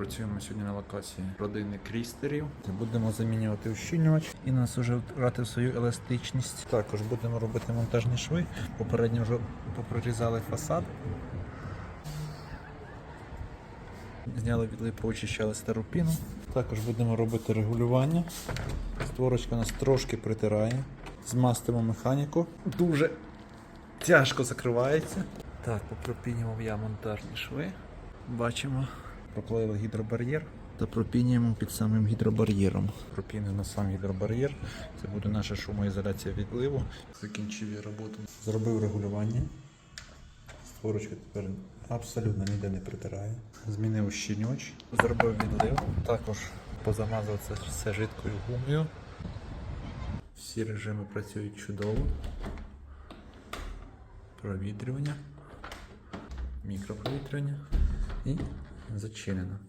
Працюємо сьогодні на локації родини крістерів. Будемо замінювати ущільнювач і нас вже втратив свою еластичність. Також будемо робити монтажні шви. Попередньо вже попрорізали фасад. Зняли відлип, очищали стару піну. Також будемо робити регулювання. Створочка нас трошки притирає. Змастимо механіку. Дуже тяжко закривається. Так, попропінював я монтажні шви. Бачимо, проклеїли гідробар'єр та пропінюємо під самим гідробар'єром. Пропінуємо сам гідробар'єр. Це буде наша шумоізоляція відливу. Закінчив я роботу. Зробив регулювання. Створочка тепер абсолютно ніде не притирає. Змінив ущільнювач, зробив відлив. Також позамазав це все жидкою гумою. Всі режими працюють чудово. Провітрювання, мікропровітрювання і зачинено.